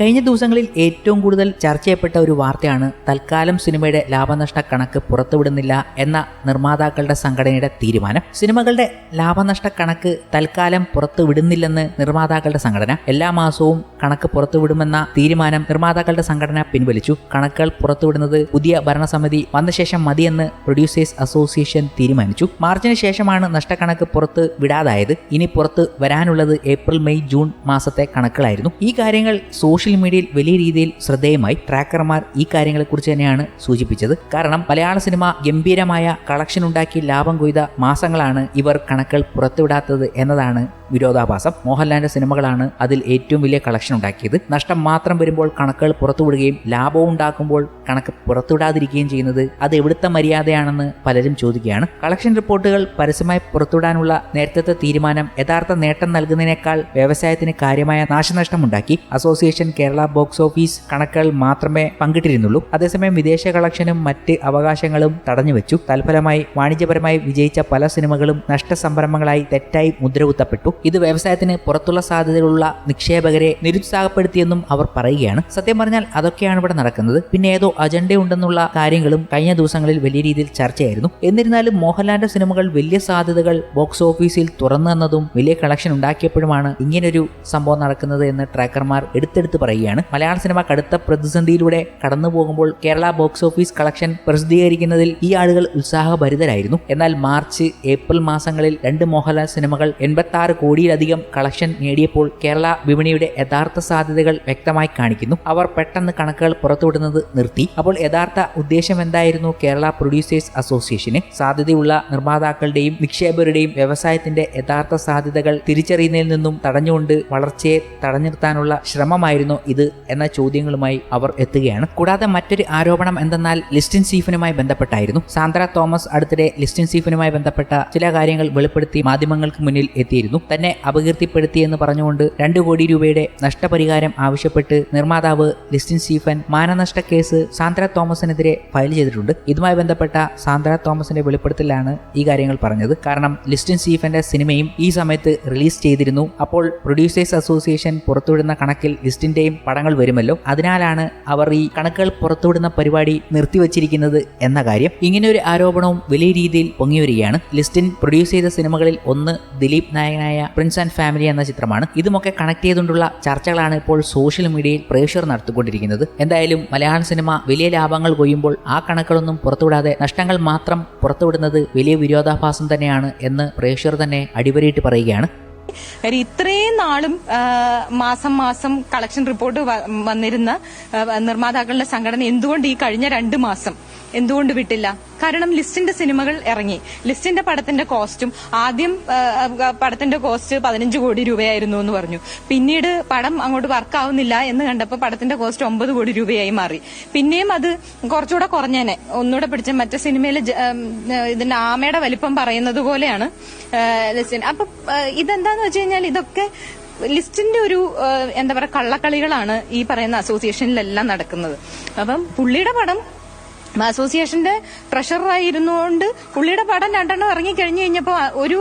കഴിഞ്ഞ ദിവസങ്ങളിൽ ഏറ്റവും കൂടുതൽ ചർച്ച ചെയ്യപ്പെട്ട ഒരു വാർത്തയാണ് തൽക്കാലം സിനിമയുടെ ലാഭനഷ്ട കണക്ക് പുറത്തുവിടുന്നില്ല എന്ന നിർമ്മാതാക്കളുടെ സംഘടനയുടെ തീരുമാനം. സിനിമകളുടെ ലാഭനഷ്ട കണക്ക് തൽക്കാലം പുറത്തുവിടുന്നില്ലെന്ന് നിർമ്മാതാക്കളുടെ സംഘടന എല്ലാ മാസവും കണക്ക് പുറത്തുവിടുമെന്ന തീരുമാനം നിർമ്മാതാക്കളുടെ സംഘടന പിൻവലിച്ചു. കണക്കുകൾ പുറത്തുവിടുന്നത് പുതിയ ഭരണസമിതി വന്ന ശേഷം മതിയെന്ന് പ്രൊഡ്യൂസേഴ്സ് അസോസിയേഷൻ തീരുമാനിച്ചു. മാർച്ചിന് ശേഷമാണ് നഷ്ടക്കണക്ക് പുറത്ത് വിടാതായത്. ഇനി പുറത്ത് വരാനുള്ളത് ഏപ്രിൽ മെയ് ജൂൺ മാസത്തെ കണക്കുകളായിരുന്നു. ഈ കാര്യങ്ങൾ സോഷ്യൽ മീഡിയയിൽ വലിയ രീതിയിൽ ശ്രദ്ധേയമായി ട്രാക്കർമാർ ഈ കാര്യങ്ങളെക്കുറിച്ച് തന്നെയാണ് സൂചിപ്പിച്ചത്. കാരണം മലയാള സിനിമ ഗംഭീരമായ കളക്ഷൻ ഉണ്ടാക്കി ലാഭം കൊയ്ത മാസങ്ങളാണ് ഇവർ കണക്കുകൾ പുറത്തുവിടാത്തത് എന്നതാണ് വിരോധാഭാസം. മോഹൻലാലിന്റെ സിനിമകളാണ് അതിൽ ഏറ്റവും വലിയ കളക്ഷൻ ഉണ്ടാക്കിയത്. നഷ്ടം മാത്രം വരുമ്പോൾ കണക്കുകൾ പുറത്തുവിടുകയും ലാഭവും ഉണ്ടാക്കുമ്പോൾ കണക്ക് പുറത്തുവിടാതിരിക്കുകയും ചെയ്യുന്നത് അത് എവിടുത്തെ മര്യാദയാണെന്ന് പലരും ചോദിക്കുകയാണ്. കളക്ഷൻ റിപ്പോർട്ടുകൾ പരസ്യമായി പുറത്തുവിടാനുള്ള നേരത്തെ തീരുമാനം യഥാർത്ഥ നേട്ടം നൽകുന്നതിനേക്കാൾ വ്യവസായത്തിന് കാര്യമായ നാശനഷ്ടമുണ്ടാക്കി. അസോസിയേഷൻ കേരള ബോക്സ് ഓഫീസ് കണക്കുകൾ മാത്രമേ പങ്കിട്ടിരുന്നുള്ളൂ. അതേസമയം വിദേശ കളക്ഷനും മറ്റ് അവകാശങ്ങളും തടഞ്ഞുവെച്ചു. തൽഫലമായി വാണിജ്യപരമായി വിജയിച്ച പല സിനിമകളും നഷ്ടസംരംഭങ്ങളായി തെറ്റായി മുദ്രകുത്തപ്പെട്ടു. ഇത് വ്യവസായത്തിന് പുറത്തുള്ള സാധ്യതയുള്ള നിക്ഷേപകരെ നിരുത്സാഹപ്പെടുത്തിയെന്നും അവർ പറയുകയാണ്. സത്യം പറഞ്ഞാൽ അതൊക്കെയാണ് ഇവിടെ നടക്കുന്നത്. പിന്നെ ഏതോ അജണ്ടയുണ്ടെന്നുള്ള കാര്യങ്ങളും കഴിഞ്ഞ ദിവസങ്ങളിൽ വലിയ രീതിയിൽ ചർച്ചയായിരുന്നു. എന്നിരുന്നാലും മോഹൻലാലിന്റെ സിനിമകൾ വലിയ സാധ്യതകൾ ബോക്സ് ഓഫീസിൽ തുറന്നു തന്നതും വലിയ കളക്ഷൻ ഉണ്ടാക്കിയപ്പോഴുമാണ് ഇങ്ങനൊരു സംഭവം നടക്കുന്നത് എന്ന് ട്രാക്കർമാർ എടുത്തെടുത്ത് പറയുകയാണ്. മലയാള സിനിമ കടുത്ത പ്രതിസന്ധിയിലൂടെ കടന്നു പോകുമ്പോൾ കേരള ബോക്സ് ഓഫീസ് കളക്ഷൻ പ്രസിദ്ധീകരിക്കുന്നതിൽ ഈ ആളുകൾ ഉത്സാഹഭരിതരായിരുന്നു. എന്നാൽ മാർച്ച് ഏപ്രിൽ മാസങ്ങളിൽ രണ്ട് മോഹൻലാൽ സിനിമകൾ എൺപത്തി ആറ് കോടിയിലധികം കളക്ഷൻ നേടിയപ്പോൾ കേരള വിപണിയുടെ യഥാർത്ഥ സാധ്യതകൾ വ്യക്തമായി കാണിക്കുന്നു. അവർ പെട്ടെന്ന് കണക്കുകൾ പുറത്തുവിടുന്നത് നിർത്തി. അപ്പോൾ യഥാർത്ഥ ഉദ്ദേശം എന്തായിരുന്നു കേരള പ്രൊഡ്യൂസേഴ്സ് അസോസിയേഷന് സാധ്യതയുള്ള നിർമ്മാതാക്കളുടെയും നിക്ഷേപകരുടെയും വ്യവസായത്തിന്റെ യഥാർത്ഥ സാധ്യതകൾ തിരിച്ചറിയുന്നതിൽ നിന്നും തടഞ്ഞുകൊണ്ട് വളർച്ചയെ തടഞ്ഞിർത്താനുള്ള ശ്രമമായിരുന്നു ഇത് എന്ന ചോദ്യങ്ങളുമായി അവർ എത്തുകയാണ്. കൂടാതെ മറ്റൊരു ആരോപണം എന്തെന്നാൽ ലിസ്റ്റിൻ സീഫിനുമായി ബന്ധപ്പെട്ടായിരുന്നു. സാന്ദ്ര തോമസ് അടുത്തിടെ ലിസ്റ്റിൻ സീഫിനുമായി ബന്ധപ്പെട്ട ചില കാര്യങ്ങൾ വെളിപ്പെടുത്തി മാധ്യമങ്ങൾക്ക് മുന്നിൽ എത്തിയിരുന്നു. തന്നെ അപകീർത്തിപ്പെടുത്തിയെന്ന് പറഞ്ഞുകൊണ്ട് രണ്ട് കോടി രൂപയുടെ നഷ്ടപരിഹാരം ആവശ്യപ്പെട്ട് നിർമ്മാതാവ് ലിസ്റ്റിൻ സ്റ്റീഫൻ മാനനഷ്ട കേസ് സാന്ദ്ര തോമസിനെതിരെ ഫയൽ ചെയ്തിട്ടുണ്ട്. ഇതുമായി ബന്ധപ്പെട്ട സാന്ദ്ര തോമസിന്റെ വെളിപ്പെടുത്തലാണ് ഈ കാര്യങ്ങൾ പറഞ്ഞത്. കാരണം ലിസ്റ്റിൻ സ്റ്റീഫന്റെ സിനിമയും ഈ സമയത്ത് റിലീസ് ചെയ്തിരുന്നു. അപ്പോൾ പ്രൊഡ്യൂസേഴ്സ് അസോസിയേഷൻ പുറത്തുവിടുന്ന കണക്കിൽ ലിസ്റ്റിന്റെയും പടങ്ങൾ വരുമല്ലോ. അതിനാലാണ് അവർ ഈ കണക്കുകൾ പുറത്തുവിടുന്ന പരിപാടി നിർത്തിവച്ചിരിക്കുന്നത് എന്ന കാര്യം. ഇങ്ങനെ ഒരു ആരോപണവും വലിയ രീതിയിൽ പൊങ്ങിവരികയാണ്. ലിസ്റ്റിൻ പ്രൊഡ്യൂസ് ചെയ്ത സിനിമകളിൽ ഒന്ന് ദിലീപ് നായകനായ പ്രിൻസ് ആൻഡ് ഫാമിലി എന്ന ചിത്രമാണ്. ഇതുമൊക്കെ കണക്ട് ചെയ്തുകൊണ്ടുള്ള ചർച്ചകളാണ് ഇപ്പോൾ സോഷ്യൽ മീഡിയയിൽ പ്രേക്ഷകർ നടത്തിക്കൊണ്ടിരിക്കുന്നത്. എന്തായാലും മലയാള സിനിമ വലിയ ലാഭങ്ങൾ കൊയ്യുമ്പോൾ ആ കണക്കുകളൊന്നും പുറത്തുവിടാതെ നഷ്ടങ്ങൾ മാത്രം പുറത്തുവിടുന്നത് വലിയ വിരോധാഭാസം തന്നെയാണ് എന്ന് പ്രേക്ഷകർ തന്നെ അടിവരയിട്ട് പറയുകയാണ്. ഇത്രയും നാളും മാസം മാസം കളക്ഷൻ റിപ്പോർട്ട് വന്നിരുന്ന നിർമ്മാതാക്കളുടെ സംഘടന എന്തുകൊണ്ട് ഈ കഴിഞ്ഞ രണ്ട് മാസം എന്തുകൊണ്ട് വിട്ടില്ല? കാരണം ലിസ്റ്റിന്റെ സിനിമകൾ ഇറങ്ങി. ലിസ്റ്റിന്റെ പടത്തിന്റെ കോസ്റ്റും ആദ്യം പടത്തിന്റെ കോസ്റ്റ് പതിനഞ്ച് കോടി രൂപയായിരുന്നു എന്ന് പറഞ്ഞു. പിന്നീട് പടം അങ്ങോട്ട് വർക്കാവുന്നില്ല എന്ന് കണ്ടപ്പോൾ പടത്തിന്റെ കോസ്റ്റ് ഒമ്പത് കോടി രൂപയായി മാറി. പിന്നെയും അത് കുറച്ചുകൂടെ കുറഞ്ഞേനെ. ഒന്നുകൂടെ പിടിച്ച മറ്റേ സിനിമയിൽ ഇതിന്റെ ആമയുടെ വലിപ്പം പറയുന്നത് പോലെയാണ് അപ്പൊ ഇതെന്താന്ന് വെച്ച് കഴിഞ്ഞാൽ ഇതൊക്കെ ലിസ്റ്റിന്റെ ഒരു എന്താ പറയാ കള്ളക്കളികളാണ് ഈ പറയുന്ന അസോസിയേഷനിലെല്ലാം നടക്കുന്നത്. അപ്പം പുള്ളിയുടെ പടം അസോസിയേഷന്റെ ട്രഷററായിരുന്നുകൊണ്ട് പുള്ളിയുടെ പടം രണ്ടെണ്ണം ഇറങ്ങി കഴിഞ്ഞു കഴിഞ്ഞപ്പോ ഒരു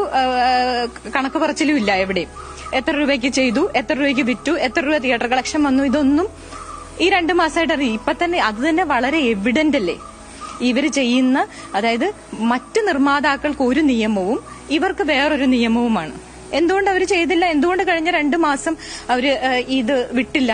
കണക്ക് പറച്ചിലും ഇല്ല എവിടെയും. എത്ര രൂപയ്ക്ക് ചെയ്തു എത്ര രൂപയ്ക്ക് വിറ്റു എത്ര രൂപ തിയേറ്റർ കളക്ഷൻ വന്നു ഇതൊന്നും ഈ രണ്ട് മാസമായിട്ട് അറിയും ഇപ്പൊ തന്നെ അത് തന്നെ വളരെ എവിഡന്റ് അല്ലേ? ഇവർ ചെയ്യുന്ന അതായത് മറ്റ് നിർമ്മാതാക്കൾക്ക് ഒരു നിയമവും ഇവർക്ക് വേറൊരു നിയമവുമാണ്. എന്തുകൊണ്ട് അവർ ചെയ്തില്ല? എന്തുകൊണ്ട് കഴിഞ്ഞ രണ്ട് മാസം അവർ ഇത് വിട്ടില്ല?